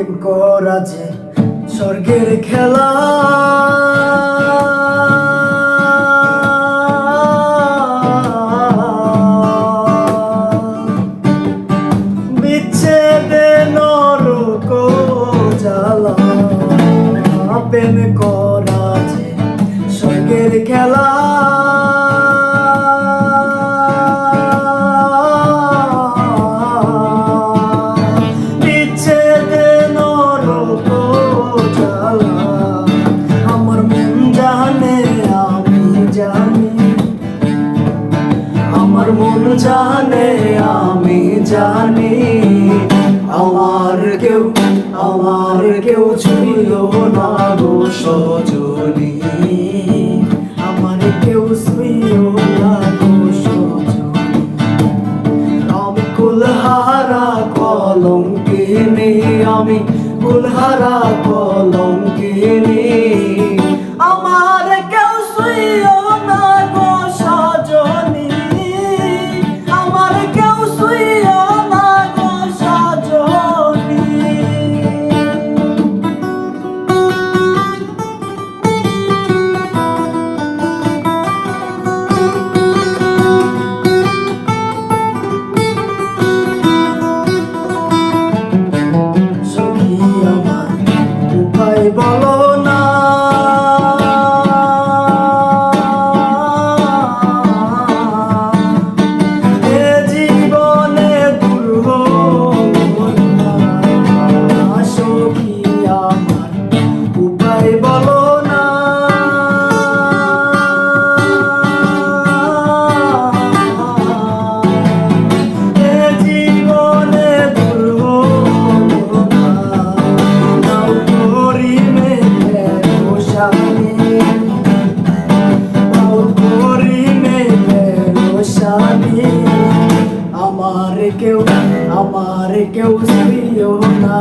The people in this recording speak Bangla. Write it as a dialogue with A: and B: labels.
A: প্রেম করা যে স্বর্গের খেলা। করা যে স্বর্গের খেলা। জানে, আমি জানি। আমার মন জানে, আমি জানি। আমার কেউ আমার কেউ ছিল না গো সজনী। আমার কেউ ছিল না গো আমি কুলহারা কলঙ্কিনি আমি কুলহারা কলঙ্কিনি আমার কেউ আমার কেউ স্ত্রীও না।